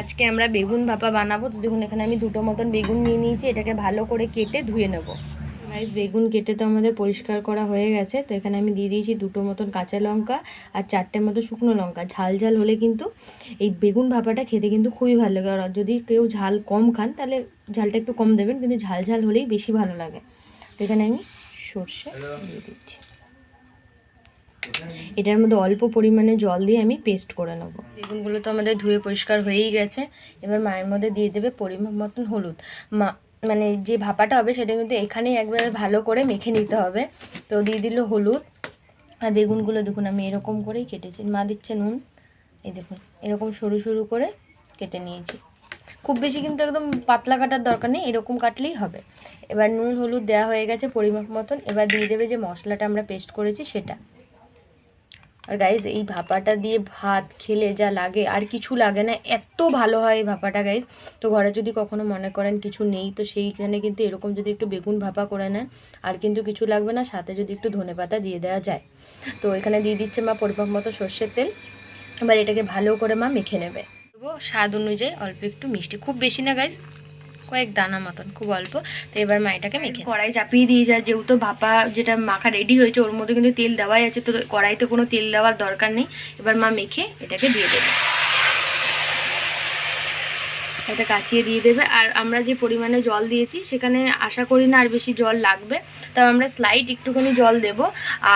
আজকে আমরা বেগুন ভাপা বানাবো। তো দেখুন, এখানে আমি দুটো মতন বেগুন নিয়ে নিয়েছি, এটাকে ভালো করে কেটে ধুয়ে নেব। গাইস বেগুন কেটে তো আমাদের পরিষ্কার করা হয়ে গেছে। তো এখানে আমি দিয়ে দিয়েছি দুটো মতন কাঁচা লঙ্কা আর চারটে মতো শুকনো লঙ্কা। ঝাল ঝাল হলে কিন্তু এই বেগুন ভাপাটা খেতে কিন্তু খুবই ভালো লাগে। আর যদি কেউ ঝাল কম খান, তাহলে ঝালটা একটু কম দেবেন, কিন্তু ঝাল ঝাল হলেই বেশি ভালো লাগে। তো এখানে আমি সর্ষে দিয়ে দিচ্ছি। এটার মধ্যে অল্প পরিমাণে জল দিয়ে আমি পেস্ট করে নেব। বেগুনগুলো তো আমাদের ধুয়ে পরিষ্কার হয়েই গেছে। এবার মায়ের মধ্যে দিয়ে দেবে পরিমাণ মতন হলুদ। মা মানে যে ভাপাটা হবে সেটা কিন্তু এখানেই একবারে ভালো করে মেখে নিতে হবে। তো দিয়ে দিল হলুদ। আর বেগুনগুলো দেখুন, আমি এরকম করেই কেটেছি। মা দিচ্ছে নুন। এই দেখুন, এরকম সরু সরু করে কেটে নিয়েছি। খুব বেশি কিন্তু একদম পাতলা কাটার দরকার নেই, এরকম কাটলেই হবে। এবার নুন হলুদ দেওয়া হয়ে গেছে পরিমাপ মতন। এবার দিয়ে দেবে যে মশলাটা আমরা পেস্ট করেছি সেটা। আর গাইজ এই ভাপাটা দিয়ে ভাত খেলে যা লাগে, আর কিছু লাগে না, এত ভালো হয় এই ভাপাটা গাইজ তো ঘরে যদি কখনো মনে করেন কিছু নেই, তো সেইখানে কিন্তু এরকম যদি একটু বেগুন ভাপা করে নেন, আর কিন্তু কিছু লাগবে না, সাথে যদি একটু ধনে পাতা দিয়ে দেওয়া যায়। তো এখানে দিয়ে দিচ্ছে মা পরিমাপ মতো সর্ষের তেল, এবার এটাকে ভালো করে মা মেখে নেবে। স্বাদ অনুযায়ী অল্প একটু মিষ্টি, খুব বেশি না গাইজ কয়েক দানা মতন, খুব অল্প। তো এবার মা এটাকে মেখে কড়াই চাপিয়ে দিয়ে যায়, যেহেতু ভাপা যেটা মাখা রেডি হয়েছে, ওর মধ্যে কিন্তু তেল দেওয়াই আছে, তো কড়াইতে কোনো তেল দেওয়ার দরকার নেই। এবার মা মেখে এটাকে দিয়ে দেবে। এটা কাচিয়ে দিয়ে দেবে। আর আমরা যে পরিমাণে জল দিয়েছি, সেখানে আশা করি না আর বেশি জল লাগবে। তাও আমরা স্লাইড একটুখানি জল দেব।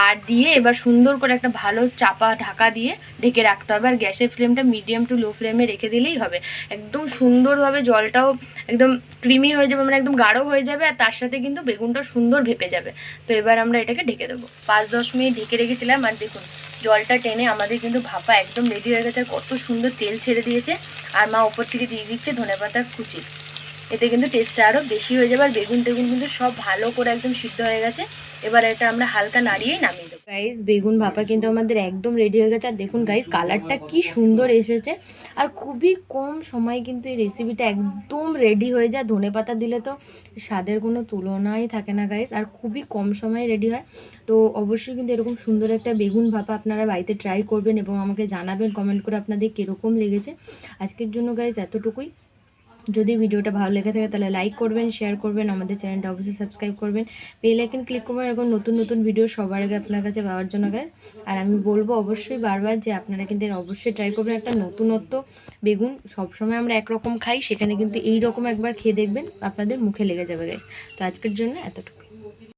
আর দিয়ে এবার সুন্দর করে একটা ভালো চাপা ঢাকা দিয়ে ঢেকে রাখতে হবে। আর গ্যাসের ফ্লেমটা মিডিয়াম টু লো ফ্লেমে রেখে দিলেই হবে। একদম সুন্দরভাবে জলটাও একদম ক্রিমি হয়ে যাবে মানে একদম গাঢ় হয়ে যাবে। আর তার সাথে কিন্তু বেগুনটা সুন্দর ভেপে যাবে। তো এবার আমরা এটাকে ঢেকে দেবো। পাঁচ দশ মিনিট ঢেকে রেখেছিলাম। আর দেখুন জলটা টেনে আমাদের কিন্তু ভাপা একদম রেডি হয়ে গেছে। কত সুন্দর তেল ছেড়ে দিয়েছে। আর মা ওপর থেকে দিয়ে দিচ্ছে ধনে পাতার কুচি। এতে কিন্তু টেস্টটা আরও বেশি হয়ে যাবে, আর বেগুন টেগুন কিন্তু সব ভালো করে একদম সিদ্ধ হয়ে গেছে। এবার এটা আমরা হালকা নাড়িয়েই নামিয়ে দেবো। গাইস বেগুন ভাপা কিন্তু আমাদের একদম রেডি হয়ে গেছে, আর দেখুন গাইস কালারটা কি সুন্দর এসেছে। আর খুবই কম সময় কিন্তু এই রেসিপিটা একদম রেডি হয়ে যায়, ধনে পাতা দিলে তো স্বাদের কোনো তুলনাই থাকে না গাইস আর খুবই কম সময়ে রেডি হয়। তো অবশ্যই কিন্তু এরকম সুন্দর একটা বেগুন ভাপা আপনারা বাড়িতে ট্রাই করবেন এবং আমাকে জানাবেন কমেন্ট করে আপনাদের কীরকম লেগেছে। আজকের জন্য গাইস এতটুকুই। যদি ভিডিওটা ভালো লেগে থাকে তাহলে লাইক করবেন শেয়ার করবেন, আমাদের চ্যানেলটা অবশ্যই সাবস্ক্রাইব করবেন। বেল আইকন ক্লিক করবেন, এরকম নতুন নতুন ভিডিও সবার আগে আপনার কাছে পাওয়ার জন্য গায়ে আর আমি বলব অবশ্যই বারবার যে আপনারা কিন্তু অবশ্যই ট্রাই করবেন একটা নতুনত্ব। বেগুন সবসময় আমরা একরকম খাই, সেখানে কিন্তু এই রকম একবার খেয়ে দেখবেন, আপনাদের মুখে লেগে যাবে গায়ে তো আজকের জন্য এতটুকু।